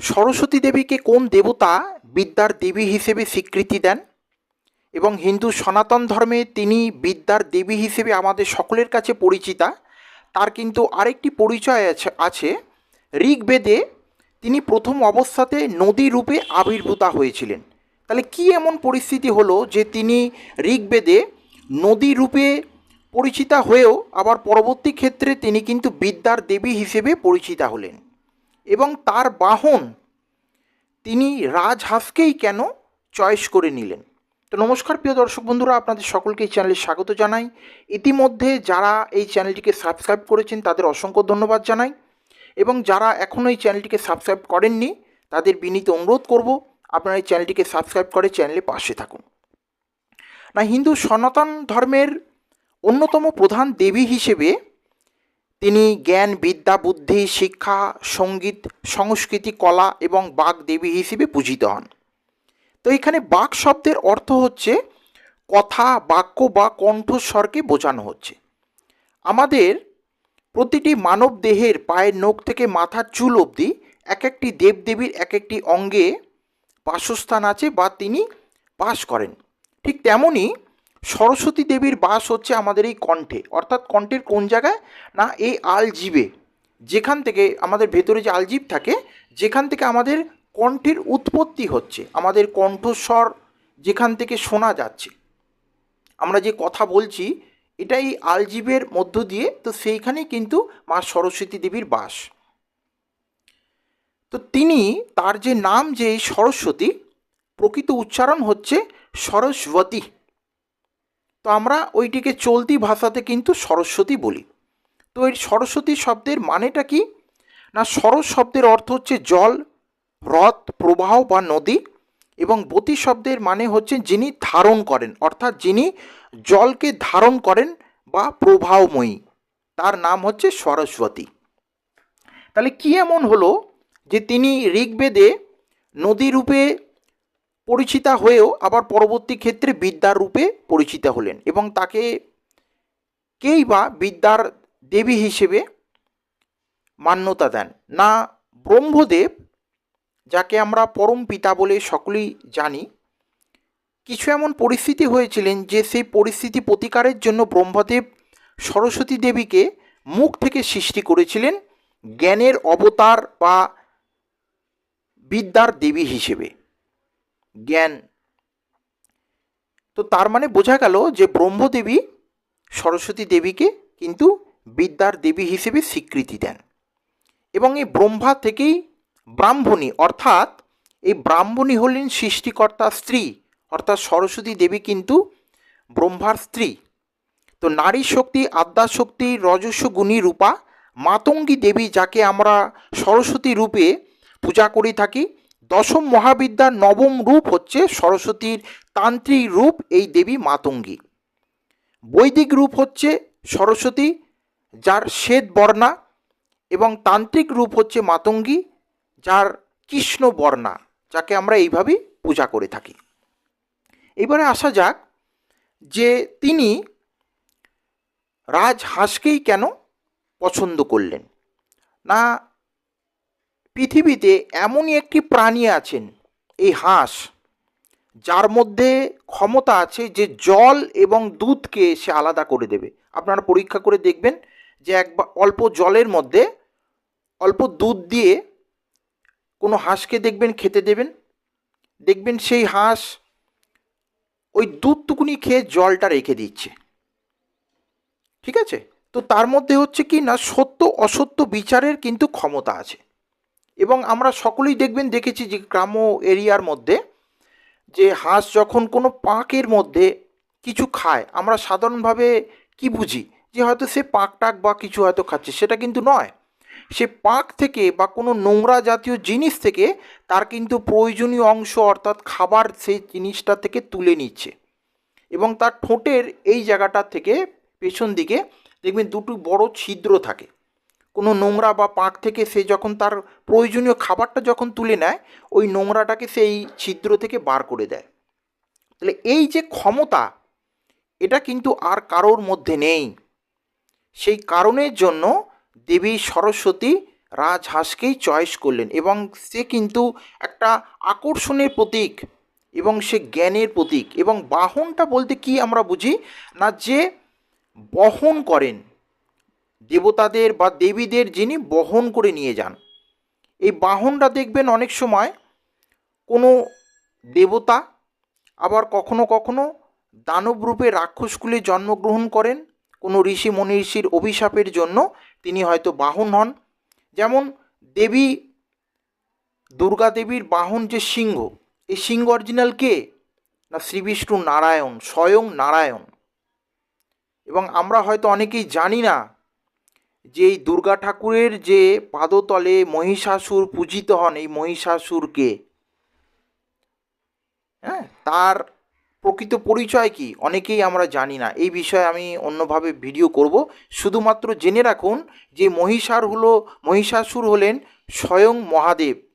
সরস্বতী দেবীকে কোন দেবতা বিদ্যার দেবী হিসেবে স্বীকৃতি দেন? এবং হিন্দু সনাতন ধর্মে তিনি বিদ্যার দেবী হিসেবে আমাদের সকলের কাছে পরিচিতা, তার কিন্তু আরেকটি পরিচয় আছে আছে। ঋগ্বেদে তিনি প্রথম অবস্থাতে নদী রূপে আবির্ভূতা হয়েছিলেন। তাহলে কি এমন পরিস্থিতি হলো যে তিনি ঋগ্বেদে নদী রূপে পরিচিতা হয়েও আবার পরবর্তী ক্ষেত্রে তিনি কিন্তু বিদ্যার দেবী হিসেবে পরিচিতা হলেন? এবং তার বাহন তিনি রাজহাঁসকেই কেন চয়েস করে নিলেন? তো নমস্কার প্রিয় দর্শক বন্ধুরা, আপনাদের সকলকে এই চ্যানেলে স্বাগত জানাই। ইতিমধ্যে যারা এই চ্যানেলটিকে সাবস্ক্রাইব করেছেন, তাদের অসংখ্য ধন্যবাদ জানাই। এবং যারা এখনও এই চ্যানেলটিকে সাবস্ক্রাইব করেননি, তাদের বিনীত অনুরোধ করব, আপনারা এই চ্যানেলটিকে সাবস্ক্রাইব করে চ্যানেলে পাশে থাকুন। না, হিন্দু সনাতন ধর্মের অন্যতম প্রধান দেবী হিসেবে তিনি জ্ঞান, বিদ্যা, বুদ্ধি, শিক্ষা, সংগীত, সংস্কৃতি, কলা এবং বাক দেবী হিসেবে পূজিত হন। তো এখানে বাক শব্দের অর্থ হচ্ছে কথা, বাক্য বা কণ্ঠস্বরকে বোঝানো হচ্ছে। আমাদের প্রতিটি মানব দেহের পায়ের নখ থেকে মাথার চুল অবধি এক একটি দেবদেবীর এক একটি অঙ্গে বাসস্থান আছে বা তিনি বাস করেন। ঠিক তেমনই সরস্বতী দেবীর বাস হচ্ছে আমাদের এই কণ্ঠে। অর্থাৎ কণ্ঠের কোন জায়গায়? না, এই আলজিবে। যেখান থেকে আমাদের ভেতরে যে আলজিব থাকে, যেখান থেকে আমাদের কণ্ঠের উৎপত্তি হচ্ছে, আমাদের কণ্ঠস্বর যেখান থেকে শোনা যাচ্ছে। আমরা যে কথা বলছি এটা এই আলজিবের মধ্য দিয়ে, তো সেইখানেই কিন্তু মা সরস্বতী দেবীর বাস। তো তিনি তার যে নাম যে সরস্বতী, প্রকৃত উচ্চারণ হচ্ছে সরস্বতী। তো আমরা ওইটিকে চলতি ভাষাতে কিন্তু সরস্বতী বলি। তো এই সরস্বতী শব্দের মানেটা কি? না, সরস শব্দের অর্থ হচ্ছে জল, হ্রদ, প্রবাহ বা নদী এবং বতী শব্দের মানে হচ্ছে যিনি ধারণ করেন, অর্থাৎ যিনি জলকে ধারণ করেন বা প্রবাহময়ী। তার নাম হচ্ছে সরস্বতী। তাহলে কি এমন হলো যে তিনি ঋগ্বেদে নদী রূপে পরিচিতা হয়েও আবার পরবর্তী ক্ষেত্রে বিদ্যার রূপে পরিচিতা হলেন এবং তাকে কেই বা বিদ্যার দেবী হিসেবে মান্যতা দেন। না ব্রহ্মদেব, যাকে আমরা পরম পিতা বলে সকলেই জানি, কিছু এমন পরিস্থিতি হয়েছিলেন যে সেই পরিস্থিতি প্রতিকারের জন্য ব্রহ্মদেব সরস্বতী দেবীকে মুখ থেকে সৃষ্টি করেছিলেন জ্ঞানের অবতার বা বিদ্যার দেবী হিসেবে। জ্ঞান। তো তার মানে বোঝা গেল যে ব্রহ্মদেবী সরস্বতী দেবীকে কিন্তু বিদ্যার দেবী হিসেবে স্বীকৃতি দেন। এবং এই ব্রহ্মা থেকেই ব্রাহ্মণী, অর্থাৎ এই ব্রাহ্মণী হলেন সৃষ্টিকর্তার স্ত্রী, অর্থাৎ সরস্বতী দেবী কিন্তু ব্রহ্মার স্ত্রী। তো নারী শক্তি, আদ্যা শক্তি, রজস্ব গুণী রূপা, মাতঙ্গী দেবী যাকে আমরা সরস্বতী রূপে পূজা করে থাকি দশম মহাবিদ্যার নবম রূপ হচ্ছে সরস্বতীর তান্ত্রিক রূপ, এই দেবী মাতঙ্গী। বৈদিক রূপ হচ্ছে সরস্বতী, যার শ্বেত বর্ণা, এবং তান্ত্রিক রূপ হচ্ছে মাতঙ্গী, যার কৃষ্ণ বর্ণা, যাকে আমরা এইভাবেই পূজা করে থাকি। এবারে আসা যাক যে তিনি রাজহাঁসকেই কেন পছন্দ করলেন। না পৃথিবীতে এমনই একটি প্রাণী আছেন, এই হাঁস, যার মধ্যে ক্ষমতা আছে যে জল এবং দুধকে সে আলাদা করে দেবে। আপনারা পরীক্ষা করে দেখবেন যে এক অল্প জলের মধ্যে অল্প দুধ দিয়ে কোনো হাঁসকে দেখবেন খেতে দেবেন। দেখবেন সেই হাঁস ওই দুধটুকুনি খেয়ে জলটা রেখে দিচ্ছে। ঠিক আছে? তো তার মধ্যে হচ্ছে কি না, সত্য অসত্য বিচারের কিন্তু ক্ষমতা আছে। এবং আমরা সকলেই দেখবেন, দেখেছি যে গ্রাম্য এরিয়ার মধ্যে যে হাঁস যখন কোনো পাঁকের মধ্যে কিছু খায়, আমরা সাধারণভাবে কি বুঝি? যে হয়তো সে পাক টাক বা কিছু হয়তো খাচ্ছে, সেটা কিন্তু নয়। সে পাক থেকে বা কোনো নোংরা জাতীয় জিনিস থেকে তার কিন্তু প্রয়োজনীয় অংশ অর্থাৎ খাবার সেই জিনিসটা থেকে তুলে নিচ্ছে এবং তার ঠোঁটের এই জায়গাটা থেকে পেছন দিকে দেখবেন দুটো বড় ছিদ্র থাকে। কোনো নোংরা বা পাঁক থেকে সে যখন তার প্রয়োজনীয় খাবারটা যখন তুলে নেয়, ওই নোংরাটাকে সেই ছিদ্র থেকে বার করে দেয়। তাহলে এই যে ক্ষমতা, এটা কিন্তু আর কারোর মধ্যে নেই। সেই কারণের জন্য দেবী সরস্বতী রাজহাঁসকেই চয়েস করলেন এবং সে কিন্তু একটা আকর্ষণের প্রতীক এবং সে জ্ঞানের প্রতীক এবং বাহনটা বলতে কি আমরা বুঝি? না যে বহন করেন। দেবতাদের বা দেবীদের যিনি বহন করে নিয়ে যান। এই বাহনটা দেখবেন অনেক সময় কোনো দেবতা আবার কখনো কখনো দানবরূপে রাক্ষসকুলে জন্মগ্রহণ করেন। কোনো ঋষি মনীষীর অভিশাপের জন্য তিনি হয়তো বাহন হন। যেমন দেবী, দুর্গা দেবীর বাহন যে সিংহ, এই সিংহ অরিজিনাল কে? না শ্রী বিষ্ণু নারায়ণ, স্বয়ং নারায়ণ। এবং আমরা হয়তো অনেকেই জানি না যে এই দুর্গা ঠাকুরের যে পাদতলে মহিষাসুর পূজিত হন, এই মহিষাসুরকে। হ্যাঁ তার প্রকৃত পরিচয় কি? অনেকেই আমরা জানি না। এই বিষয়ে আমি অন্যভাবে ভিডিও করব। শুধুমাত্র জেনে রাখুন যে মহিষার হলো, মহিষাসুর হলেন স্বয়ং মহাদেব।